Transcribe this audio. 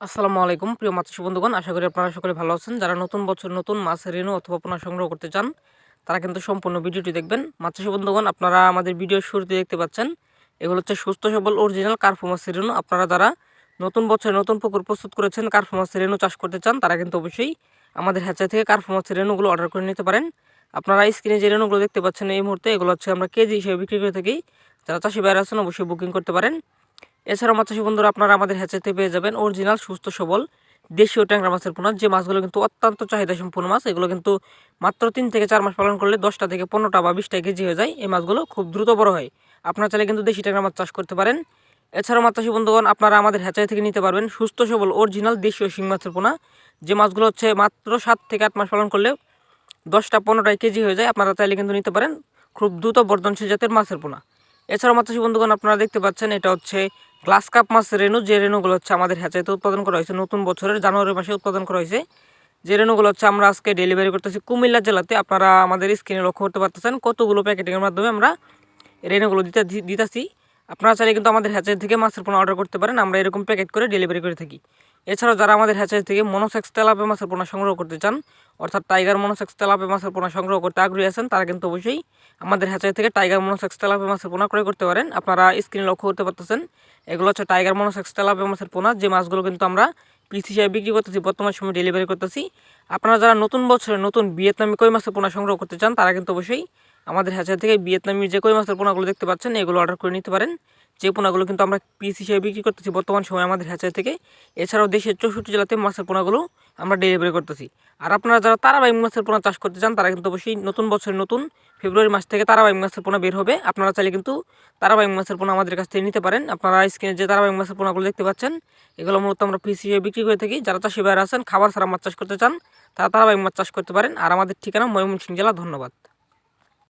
আসসালামু আলাইকুম, প্রিয় মাতৃ বন্ধুগণ। আশা করি আপনারা সকলে ভালো আছেন। যারা নতুন বছর, নতুন মাছের রেণু অথবা পোনা সংগ্রহ করতে চান, তারা কিন্তু সম্পূর্ণ ভিডিওটি দেখবেন। মাতৃ বন্ধুগণ, আপনারা আমাদের ভিডিওর শুরুতে দেখতে পাচ্ছেন, এগুলো হচ্ছে সুস্থ, সবল অরিজিনাল কার্ফু মাছের রেণু আপনারা যারা নতুন বছরে নতুন পুকুর প্রস্তুত করেছেন কার্ফু মাছের রেণু চাষ করতে চান, তারা কিন্তু অবশ্যই আমাদের হ্যাচার থেকে কার্ফু মাছের রেণুগুলো অর্ডার করে নিতে পারেন। আপনারা স্ক্রিনে যে রেণুগুলো দেখতে পাচ্ছেন, এই মুহূর্তে এগুলো হচ্ছে আমরা কেজি হিসেবে বিক্রি করে থাকি। যারা চাষি বাইরে আছেন, অবশ্যই বুকিং করতে পারেন। এছাড়াও মাছাশি বন্ধুরা আপনারা আমাদের হ্যাচাতে পেয়ে যাবেন। অরিজিনাল, সুস্থ, সবল দেশীয় ট্যাংরা মাছের পোনা। যে মাছগুলো কিন্তু অত্যন্ত চাহিদা সম্পূর্ণ মাছ, এগুলো কিন্তু মাত্র তিন থেকে চার মাস পালন করলে দশটা থেকে পনেরোটা বা বিশটা কেজি হয়ে যায়। এই মাছগুলো খুব দ্রুত বড় হয়। আপনারা চাইলে কিন্তু দেশি ট্যাংরা মাছ চাষ করতে পারেন। এছাড়াও মাছাশি বন্ধুগণ, আপনারা আমাদের হ্যাচাই থেকে নিতে পারবেন সুস্থ, সবল, অরিজিনাল দেশীয় শিং মাছের পোনা। যে মাছগুলো হচ্ছে মাত্র সাত থেকে আট মাস পালন করলে দশটা পনেরোটায় কেজি হয়ে যায়, আপনারা চাইলে কিন্তু নিতে পারেন খুব দ্রুত বর্ধনশীল জাতের মাছের পোনা। এছাড়াও মাছাশি বন্ধুগণ, আপনারা দেখতে পাচ্ছেন এটা হচ্ছে গ্লাস কাপ মাছ রেণু, যে রেণুগুলো হচ্ছে আমাদের হ্যাচাইতে উৎপাদন করা হয়েছে, নতুন বছরের জানুয়ারি মাসে উৎপাদন করা হয়েছে। যে রেণুগুলো হচ্ছে আমরা আজকে ডেলিভারি করতেছি কুমিল্লা জেলাতে, আপনারা আমাদের স্ক্রিনে লক্ষ্য করতে পারতেছেন কতগুলো প্যাকেটিংয়ের মাধ্যমে আমরা রেণুগুলো দিতে দিতেছি। আপনারা চাইলে কিন্তু আমাদের হ্যাচাই থেকে মাছের পোনা অর্ডার করতে পারেন, আমরা এরকম প্যাকেট করে ডেলিভারি করে থাকি। এছাড়াও যারা আমাদের হ্যাচাই থেকে মনোসেক্স তেলাপে মাছের পোনা সংগ্রহ করতে চান, অর্থাৎ টাইগার মনোসেক্স তেলাপে মাছের পোনা সংগ্রহ করতে আগ্রহী আছেন, তারা কিন্তু অবশ্যই আমাদের হ্যাচাই থেকে টাইগার মনোসেক্স তেলাপে মাছের পোনা ক্রয় করতে পারেন। আপনারা স্ক্রিনে লক্ষ্য করতে পারতেছেন, এগুলো হচ্ছে টাইগার মনোসেক্স তেলাপে মাছের পোনা, যে মাছগুলো কিন্তু আমরা পিস হিসেবে বিক্রি করতেছি, বর্তমান সময় ডেলিভারি করতেছি। আপনারা যারা নতুন বছরে নতুন ভিয়েতনামি কই মাছের পোনা সংগ্রহ করতে চান, তারা কিন্তু অবশ্যই আমাদের হ্যাচার থেকে ভিয়েতনামি যে কই মাছের পোনাগুলো দেখতে পাচ্ছেন, এগুলো অর্ডার করে নিতে পারেন। যে পোনাগুলো কিন্তু আমরা পিস হিসেবে বিক্রি করতেছি বর্তমান সময় আমাদের হ্যাচার থেকে। এছাড়াও দেশের চৌষট্টি জেলাতে মাছের পোনাগুলো আমরা ডেলিভারি করতেছি। আর আপনারা যারা তারাবাই মাছের পোনা চাষ করতে চান, তারা কিন্তু অবশ্যই নতুন বছরের নতুন ফেব্রুয়ারি মাস থেকে তারাবাই মাছের পোনা বের হবে। আপনারা চাইলে কিন্তু তারাবাই মাছের পোনা আমাদের কাছ থেকে নিতে পারেন। আপনারা স্ক্রিনে যে তারাবাই মাছের পোনাগুলো দেখতে পাচ্ছেন, এগুলো মূলত আমরা পিস হিসেবে বিক্রি করে থাকি। যারা চাষি বাইরে আছেন, খাবার ছাড়া মাছ চাষ করতে চান, তারা তারাবাই মাছ চাষ করতে পারেন। আর আমাদের ঠিকানা ময়মনসিংহ জেলা, ধন্যবাদ।